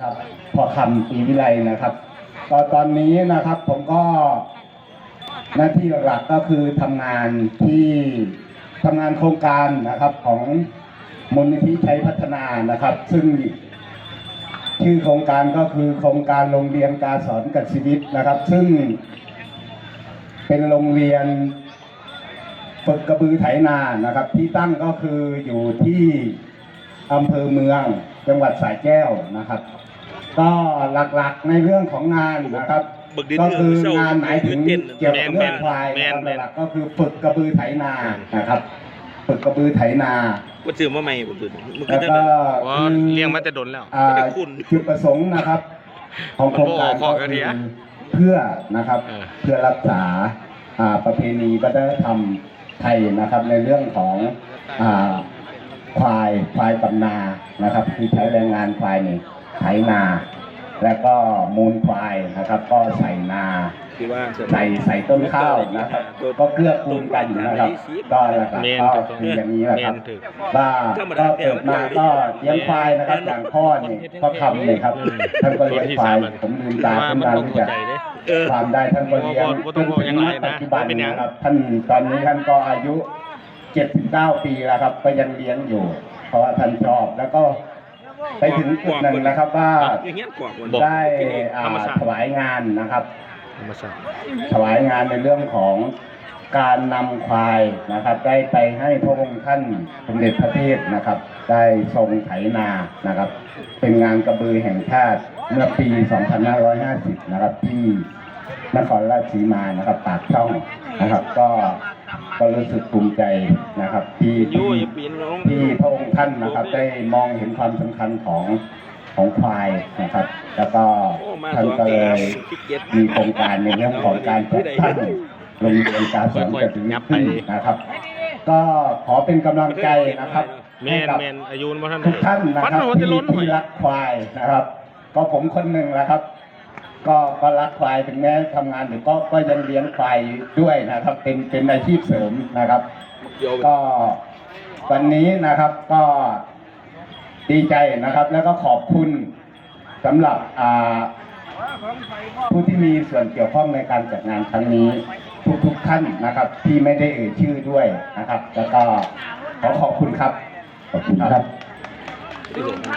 ครับพอคำปีวิไลนะครับก็ตอนนี้นะครับผมก็หน้าที่หลักก็คือทำงานที่ทำงานโครงการนะครับของมูลนิธิชัยพัฒนานะครับ ซึ่งชื่อโครงการก็คือโครงการโรงเรียนการสอนกับชีวิตนะครับ ซึ่งเป็นโรงเรียนฝึกกระบือไถนานะครับ ที่ตั้งก็คืออยู่ที่อำเภอเมืองจังหวัดสระแก้วนะครับ ก็หลักๆในเรื่องของงานนะครับบึกดินก็คืองานหเศร้มายถึงเต้นเกี่ยวกับเรื่องควายแมนะนครับแมนหลักๆก็คือฝึกกระบือไถนานะครับฝึกกระบือไถนาว่าซื้อมาใหม่บ่ซื้อมันแล้วก็ก็อ๋อคือเลี้ยงมาแต่ดนแล้วอ่าแต่คุณจุดประสงค์นะครับ ของโครงการมันบ่ออกก็ข้อคืเดีอยวเพื่อนะครับเออเพื่อรักษาอ่าประเพณีวัฒนธรรมไทยนะครับในเรื่องของอ่าควายควายตำนานะครับ คือใช้แรงงานควายนี่ ไถนา แล้วก็มูลควายนะครับ ก็ใส่นาที่ว่าเสริมใส่ใส่ต้นข้าวนะครับก็เกื้อกูลกันนะครับ ก็หลักเมนๆก็ถูกต้องคืออย่างนี้แหละเมครับนถูกว่าก็เกิดมาก็เลี้ยงควายนะครับอย่างพ่อนี่พ่อคำเลยครับอืมท่านก็เลี้ยงควายผมลืมตาว่าขึ้นมันมาต้องรู้เข้าจักใจเด้เออความได้ท่านก็เลี้ยงบ่บ่ต้องบอกอย่างไรนะปัจจุบันเป็นหยังนะครับท่านตอนนี้ท่านก็อายุ 79 ปีแล้วครับ ก็ยังเลี้ยงอยู่ เพราะว่าท่านชอบแล้วก็ ไปถึงจุดหนึ่งนะครับว่าอย่างเงี้ยกว่าคนบอกได้อ่าธรรมชาติถวายงานนะครับ ธรรมชาติถวายงานในเรื่องของการนำควายนะครับ ได้ไปให้พระองค์ท่านสมเด็จพระเทพนะครับ ได้ทรงไถนานะครับ เป็นงานกระบือแห่งชาติเมื่อปี 2550 นะครับที่นครราชสีมานะครับปากช่องนะครับ ก็ ก็รู้สึกภูมิใจนะครับ ที่อยู่ที่อย่าปีนลงที่พระองค์ท่านนะครับ ได้มองเห็นความสำคัญของของควายนะครับ แล้วก็โอ้มาท่านสองก็ปีเลยสิบเจ็ดมีโครงการในเรื่องของการจัดตั้งโรงเรียนการสอนกระตือรือร้นนะครับ ก็ขอเป็นกำลังใจนะครับแมให้นกับแมนอายุบ่ทันทุกท่านนะฟันครับหัวจะที่ล้นหน่อที่ยรักควายนะครับ ก็ผมคนหนึ่งแหละครับ ก็ก็รักควายถึงแม้ทำงานหรือก็ก็ยังเลี้ยงควายด้วยนะครับ เป็นเป็นอาชีพเสริมนะครับเดี๋ยวก็วันนี้นะครับก็ดีใจนะครับ แล้วก็ขอบคุณสำหรับอ่าผู้ที่มีส่วนเกี่ยวข้องในการจัดงานครั้งนี้ทุกๆท่านนะครับ ที่ไม่ได้เอ่ยชื่อด้วยนะครับ แล้วก็ขอขอบคุณครับขอบคุณครับ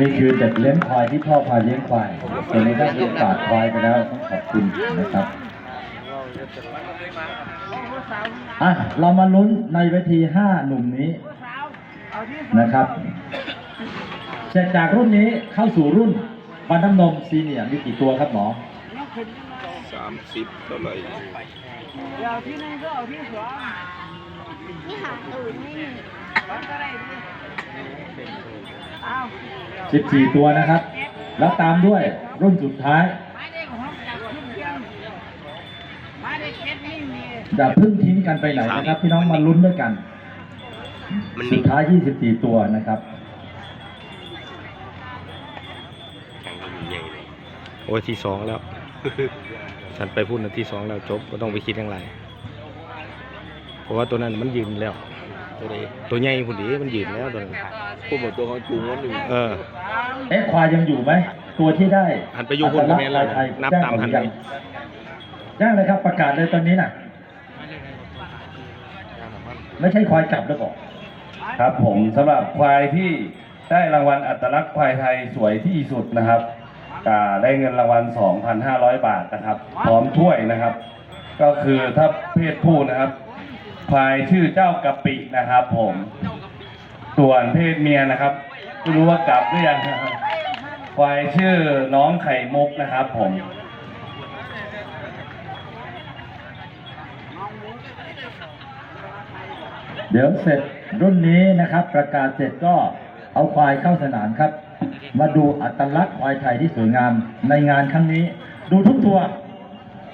นี่คือเด็กเลี้ยงควายที่พ่อพาเลี้ยงควายตอนนี้ได้ประกาศควายไปแล้วต้องขอบคุณนะครับอะเรามาลุ้นในเวทีห้าหนุ่มนี้นะครับเสร็จจากรุ่นนี้เข้าสู่รุ่นฟันน้ำนมซีเนียร์มีกี่ตัวครับหมอสามสิบเท่าไหร่นี่หาอื่นไม่มี 14 ตัวนะครับ แล้วตามด้วยรุ่นสุดท้ายอย่าเพิ่งทิ้งกันไปไหนนะครับ พี่น้องมาลุ้นด้วยกันมันสุนิ่ดงท้าย 24 ตัวนะครับโอ้ยที่สองแล้ว ฉันไปพูดนะที่สองแล้วจบก็ต้องไปคิดอย่างไร เพราะว่าตัวนั้นมันยืนแล้ว ตัวนี้ตัวใหญ่พุ่นดีมันยืนแล้วตัวนั้นผู้หมดตัวของจูงวันหนึ่งเออเอ๊ะควายยังอยู่ไหมตัวที่ได้หันไปอยู่คนกับแม่เลยอัตลักษณ์นับแจ้งตามหันหรือยังแจ้งเลยครับประกาศเลยตอนนี้น่ะ ไม่ใช่ควายกลับแล้วบอกครับผมสำหรับควายที่ได้รางวัลอัตลักษณ์ควายไทยสวยที่สุดนะครับอ่าได้เงินรางวัล 2,500 บาทนะครับ พร้อมถ้วยนะครับ ก็คือถ้าเพศผู้นะครับ ควายชื่อเจ้ากะปินะครับ ผม ส่วนเพศเมียนะครับไม่รู้ว่ากลับหรือยังนะครับควายชื่อน้องไข่มุกนะครับผมเดี๋ยวเสร็จรุ่นนี้นะครับ ประกาศเสร็จก็เอาควายเข้าสนามครับ มาดูอัตลักษณ์ควายไทยที่สวยงามในงานครั้งนี้ ดูทุกตัว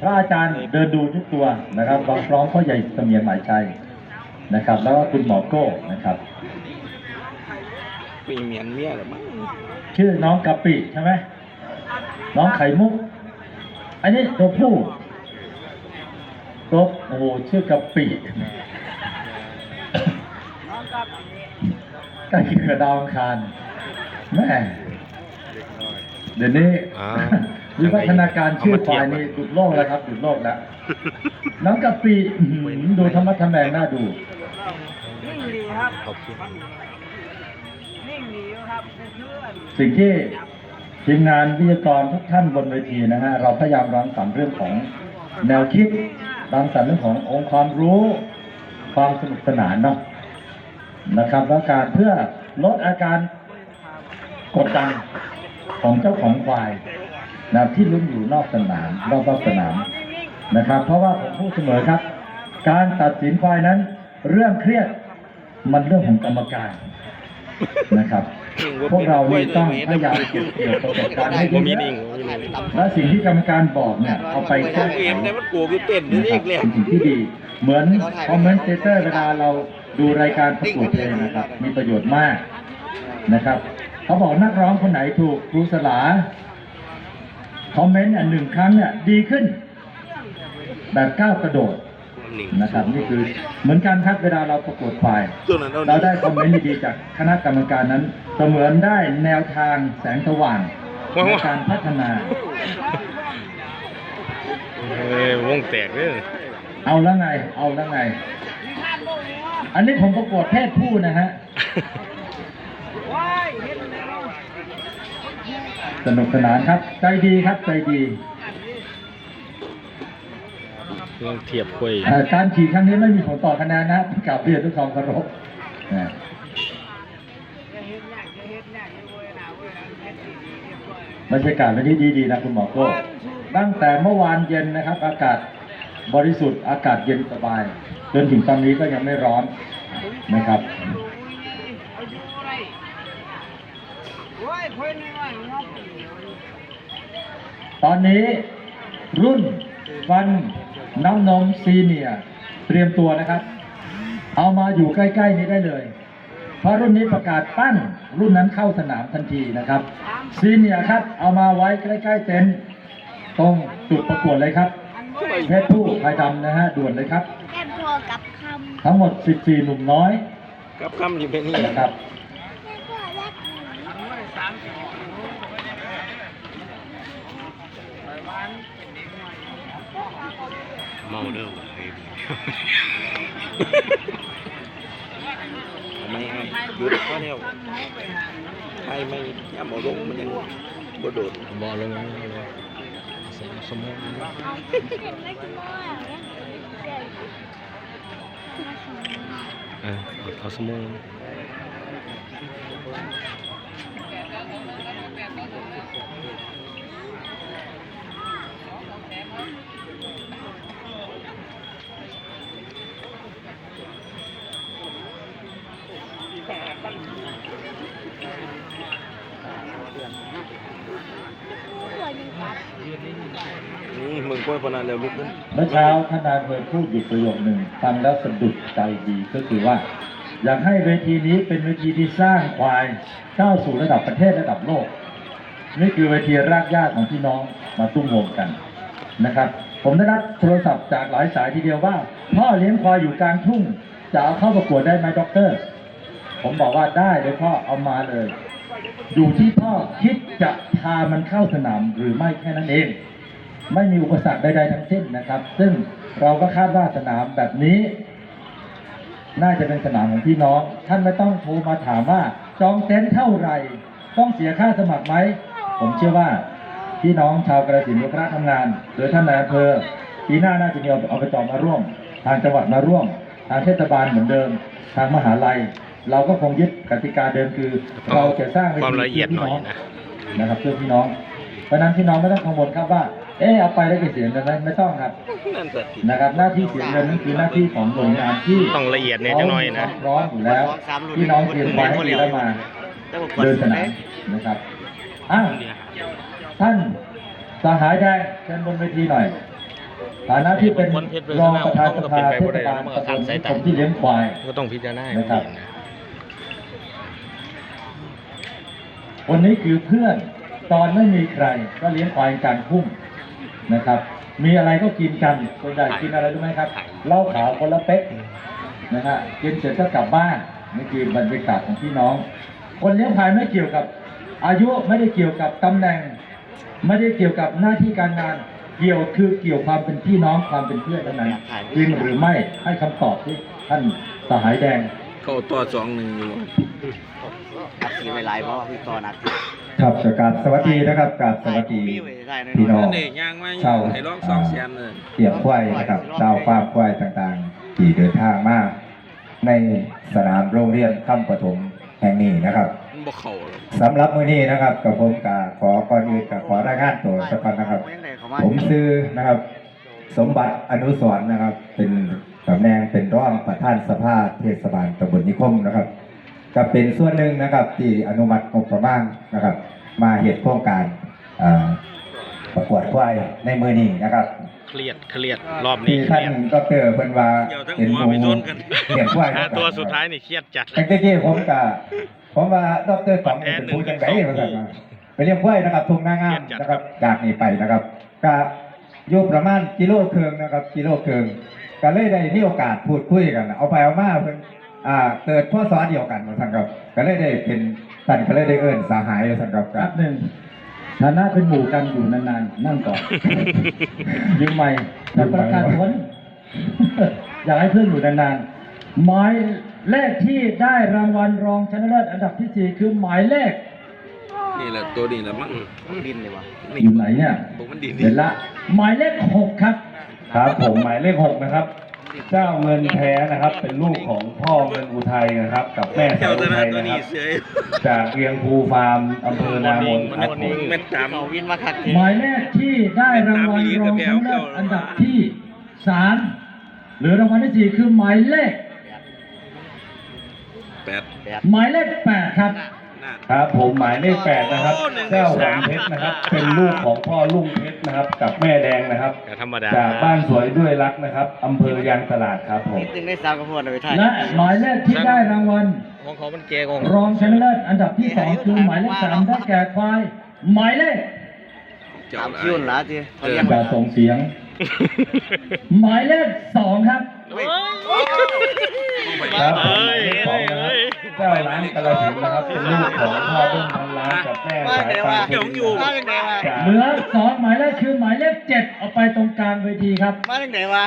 พระอาจารย์เดินดูทุกตัวนะครับรองพร้อมพ่อใหญ่เสมียนหมายชัยนะครับ แล้วก็คุณหมอโก้นะครับมีเมียนเมียหรือมั้งชื่อน้องกะปิใช่ไหมน้องไข่มุก อันนี้ตัวผู้ตัวโอ้โหชื่อกะปิใกล้เคียงกับดาวอังคารแม่เดี๋ยวนี้อ่า วิวัฒนาการชื่อควายนี่หลุดโลกแล้วครับหลุดโลกแล้วน้องกะปิอื้อหือดูธรรมะทแมงน่าดูขอบคุณสิ่งที่ทีมงานวิทยากรทุกท่านบนเวทีนะฮะเราพยายามรังสรรค์เรื่องของแนวคิดรังสรรค์เรื่องขององค์ความรู้ ความสนุกสนานเนาะนะครับแล้วการเพื่อลดอาการกดดันของเจ้าของควาย นะที่ลุ้นอยู่นอกสนามรอบๆสนามนะครับ เพราะว่าผมพูดเสมอครับ การตัดสินควายนั้น เรื่องเครียดมันเรื่องของกรรมการนะครับพวกเรานี่ต้องพยายามเก็บเกี่ยวประสบการณ์ให้บ่ดีมีๆนิ่งบ่มีนิ่งและสิ่งที่กรรมการบอกเนี่ยเอาไปแก้ไขเกมแต่มันกลัวคือเต้นนี่นะคเอรับงเลยเป็นสิ่งที่ดี เหมือนคอมเมนเตเตอร์เวลาเราดูรายการประกวดเพลงนะครับ มีประโยชน์มากนะครับ เขาบอกนักร้องคนไหนถูกครูสลา คอมเมนต์อันหนึ่งครั้งเนี่ยดีขึ้น แบบก้าวกระโดดนะครับนี่คือเหมือนกันครับเวลาเราประกวดควายตัวนั้นเอาเราได้คอมเมนต์ดีๆจากคณะกรรมการนั้นเสมือนได้แนวทางแสงสว่างในการพัฒนาเอ้ยวงแตกเด้อเอาแล้วไง เอาแล้วไง อันนี้ผมประกวดเพศผู้นะฮะ สนุกสนานครับ ใจดีครับใจดีลองเทียบคุยเอ่อการขี่ครั้งนี้ไม่มีผลต่อคะแนนนะกลับเรียนด้วยความเคารพนะบรรยากาศวันนี้ดีๆนะคุณหมอโก้ตั้งแต่เมื่อวานเย็นนะครับ อากาศบริสุทธิ์อากาศเย็นสบาย จนถึงตอนนี้ก็ยังไม่ร้อนนะครับ ตอนนี้รุ่นฟันน้ำนมซีเนียร์เตรียมตัวนะครับ เอามาอยู่ใกล้ ๆ นี้ได้เลย เพราะรุ่นนี้ประกาศปั้นรุ่นนั้นเข้าสนามทันทีนะครับ ซีเนียร์ครับ เอามาไว้ใกล้ๆเต็นท์ตรงจุดประกวดเลยครับเพชรผู้พายดำนะฮะด่วนเลยครับ แก้มตัวกับคำทั้งหมด 14 หนุ่มน้อย กับคำที่เป็นนี่นะครับ แก้มตัวแรกหนู เมาเด้อไม่ให้ยุดก็แล้วไม่ไม่ย่ำเอาลงมันยังบ่โดดบ่ลงเลยสมสมมุติเห็นไหมคุณพ่อเนี่ยเออเอาเอาสมมุติ ตัวยังกัด อืมมึงกล้วยพนันแล้วลุกขึ้น เมื่อเช้าท่านนายอำเภอพูดอยู่ประโยคหนึ่งฟังแล้วสะดุดใจดีก็คือว่า อยากให้เวทีนี้เป็นเวทีที่สร้างควายก้าวสู่ระดับประเทศระดับโลก นี่คือเวทีรากหญ้าของพี่น้องมาตุ้มโฮมกันนะครับ ผมได้รับโทรศัพท์จากหลายสายทีเดียวว่า พ่อเลี้ยงควายอยู่กลางทุ่งจะเอาเข้าประกวดได้ไหมด็อกเตอร์ ผมบอกว่าได้เลยพ่อเอามาเลย อยู่ที่พ่อคิดจะพามันเข้าสนามหรือไม่แค่นั้นเอง ไม่มีอุปสรรคใดๆทั้งสิ้นนะครับ ซึ่งเราก็คาดว่าสนามแบบนี้ น่าจะเป็นสนามของพี่น้อง ท่านไม่ต้องโทรมาถามว่าจองเต็นท์เท่าไหร่ ต้องเสียค่าสมัครไหม ผมเชื่อว่าพี่น้องชาวกระสินธุ์คณะทำงาน โดยท่านนายอำเภอปีหน้าน่าจะมีอบจมาร่วม ทางจังหวัดมาร่วม ทางเทศบาลเหมือนเดิม ทางมหาลัย เราก็คงยึดกติกาเดิมคือ เราจะสร้างวทีความละเอียดหน่อยพื่พี่งนะนะครับเพื่อพี่น้องเพราะฉะนั้นพี่น้องไม่ต้องกังวลครับว่า เออเอาไปแล้วจะเสียเงินไหมไม่ต้องครับ นั่นสัตว์นะครับ หน้าที่เสียเงินนั่นคือหน้าที่ของหน่วยงานที่ต้องละเอียดเนี่ยจังหน่อยนะเขามีความพร้อมอยู่แล้วพี่น้องเตรียมไว้ให้ดีแล้วมาเดินสนามนะครับอ้าวท่านสหายแดงเชิญบนเวทีหน่อยฐานะที่เป็นรองประธานสภาเทศบาลตำบลนิคมที่เลี้ยงควายก็ต้องพิจารณาให้นะครับดีนะคนนี้คือเพื่อน ตอนไม่มีใครก็เลี้ยงควายกลางทุ่งนะครับ มีอะไรก็กินกันส่วนใหญ่กินอะไรรู้ไหมครับเหล้าขาวคนละเป๊กนะฮะกินเสร็จก็กลับบ้านนี่คือบรรยากาศของพี่น้อง คนเลี้ยงควายไม่เกี่ยวกับ อายุไม่ได้เกี่ยวกับตำแหน่ง ไม่ได้เกี่ยวกับหน้าที่การงานเกี่ยวคือเกี่ยวความเป็นพี่น้องความเป็นเพื่อนเท่านั้นจริงหรือไม่ให้คำตอบที่ท่านสหายแดงเข้าต่อสองหนึ่งอยู่ นักสีไวไลเพราะว่าพี่ต่อนักครับกราบสวัสดีนะครับกราบสวัสดีพี่น้องนี่ย่างมาเช่าให้ร้องสองเสียนเลยเกี่ยวควายนะครับเจ้าฟ้าควายต่างๆ ที่เดินทางมาในสนามโรงเรียนค่ำปฐมแห่งนี้นะครับมันบ่เข้าหรอกสำหรับมื้อนี้นะครับกับผมกาขอก่อนอื่นกับขอรายงานตัวสักก่อนนะครับ ผมซื้อนะครับ สมบัติอนุสรณ์นะครับ เป็นตำแหน่งเป็นรองประธานสภาเทศบาลตำบลนิคมนะครับ ก็เป็นส่วนหนึ่งนะครับที่อนุมัติงบประมาณนะครับ มาเหตุโครงการเอ่อประกวดควายในมือนี้นะครับเครียดเครียดรอบนี้ที่เคท่านรียดก็เกิดเพิ่นว่าเดี๋ยวทั้งเป็นหัวหไปมูชนกันเลี้ยงควายห้าตัวสุดท้ายนี่เครียดจัดแต่เกี้ผมกะผมว่าดรต๋องเป็นผู้จังไดว่าซั่นว่าไปเลี้ยงควายนะครับทุ่งนางามนะครับจากนี้ไปนะครับก็อยู่ประมาณกิโลครึ่งนะครับ กิโลครึ่งก็เลยได้มีโอกาสพูดคุยกัน เอาไปเอามาเพิ่น อ่าเกิดพ่อสอนเดียวกันว่าซั่นครับก็เลยได้เป็นท่านก็เลยได้เอิ้นสหายว่าซั่นครับก็แป๊บหนึ่งฐานะเป็นหมู่กันอยู่นานๆ นั่งก่อน ยืมใหม่แต่ประกาศผล อยากให้เพื่อนอยู่นานๆ หมายเลขที่ได้รางวัลรองชนะเลิศอันดับที่สี่คือหมายเลขนี่แหละตัวนี้แหละมั้งดินเลยวะอยู่ไหนเนี่ยผมมันดีเดี๋ยวละ หมายเลขหกครับ ครับผมหมายเลขหกนะครับ เจ้าเงินแท้นะครับ เป็นลูกของพ่อเงินอุทัยนะครับ กับแม่สาเจ้าวอุตนาทัยตัวนะคนี้รับเสยจากเรียงภูฟาร์มอำเภอนามนครับผมแม่นจำเขาวินมาคัดหมายเลขที่ได้รางวัลรองชนะเลิศอันดับที่สามหรือรางวัลที่สี่คือหมายเลขแปดหมายเลขแปดครับน่า ครับผมหมายเลขแปดนะครับโอ้หนึ่งในเจ้าหวัสางมเพชรนะครับ เป็นลูกของพ่อลุงเพชรนะครับ กับแม่แดงนะครับแต่ธรรมดาจากบ้านสวยด้วยรักนะครับอำเภอยางตลาดครับผมนิดนึงได้สามกระพวนไปถ่ายและหมายเลขที่ได้รางวัลของเขามันเกงของรองชนะเลิศอันดับที่สองคือหมายเลขสามได้แก่ควายหมายเลขเจ้าสามหลาคิวยละจีเขาเรียกอย่าส่งเสียง หมายเลขสองครับครับ ผมหมายเลขสองนะครับเจ้าร้านกระสินธุ์นะครับเป็นลูกของพ่อเบิ้มพันล้านกับแม่สายปานเพชรมาจากไหนวะจากเหลือสองหมายเลขคือหมายเลขเจ็ดเอาไปตรงกลางเวทีครับมาจากไหนวะ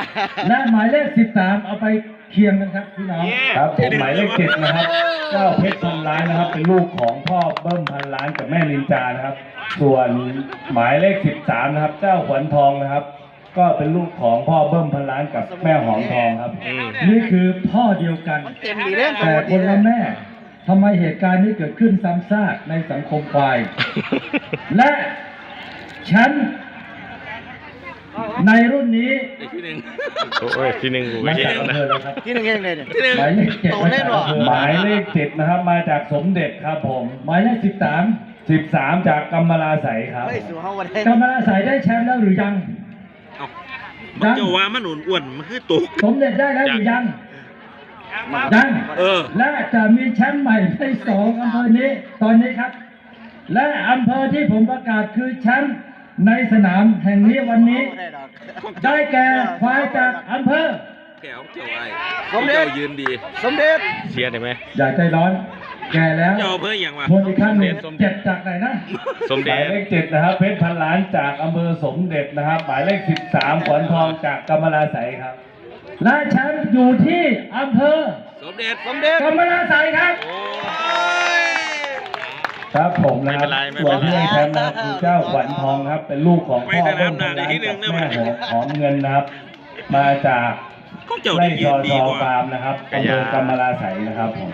และหมายเลขสิบสามเอาไปเคียงกันครับพี่น้องครับผมหมายเลขเจ็ดนะครับเจ้าเพชรพันล้านนะครับ เป็นลูกของพ่อเบิ้มพันล้านกับแม่ลินจานะครับ ส่วนหมายเลขสิบสามนะครับ เจ้าขวัญทองนะครับ ก็เป็นลูกของพ่อเบิ้มพันล้านกับแม่หอมทองครับอืมนี่คือพ่อเดียวกัน เต็มดีเล่นแต่คนละแม่ทำไมเหตุการณ์นี้เกิดขึ้นซ้ำซากในสังคมควาย และฉัน ในรุ่นนี้อีกทีหนึ่งโอ้ยทีหนึ่งกูมาไม่จากเห็นอำนะ เภอเลยครับที่หนึ่งยังไงเนี่ยที่หนึ่งหมายเลขเจ็ดโตมาเล่จากนเหรออำเภอหมายเลขเจ็ดนะครับ มาจากสมเด็จครับผม หมายเลขสิบสามสิบสามจากกำมะลาใสครับเฮ้ยสู่ห้องวันได้กำมะลาสายได้แชมป์แล้วหรือยังเอ้า มันเจ้าว่ามันอ้วนๆมันคือตก สมเด็จได้แล้วหรือยังยังเออ และจะมีแชมป์ใหม่ในสองอำเภอนี้ตอนนี้ครับ และอำเภอที่ผมประกาศคือแชมป์ในสนามแห่งนี้วันนี้ ได้แก่ควายจากอำเภอแก้วเจ้าไอ้เจ้ายืนดี สมเด็จเสียได้ไหมอย่าใจร้อน แก่แล้วเจ้าเพื่ออย่างวะทวนอีกครั้งหนึ่งเจ็บจากไหนนะสมหเด็มายจเลขเจ็ดนะครับเพชรพันล้านจากอำเภอสมเด็จนะครับหมายเลขสิบสามขวัญทองจากกำมะลาใสครับและแชมป์อยู่ที่อำเภอสมเด็จสมเด็จกำมะลาไสยครับ โอ้ย ครับผมนะครับส่วนที่ได้แชมป์นะครับคือเจ้าขวัญทองครับ เป็นลูกของพ่อเบิ้มพันล้านกับแม่หอมหอมเงินนะครับ มาจากก็เจ้าไร่ได้ชยือนดีชอกว่า ฟาร์มนะครับอำเภอกำมะลาใสนะครับผม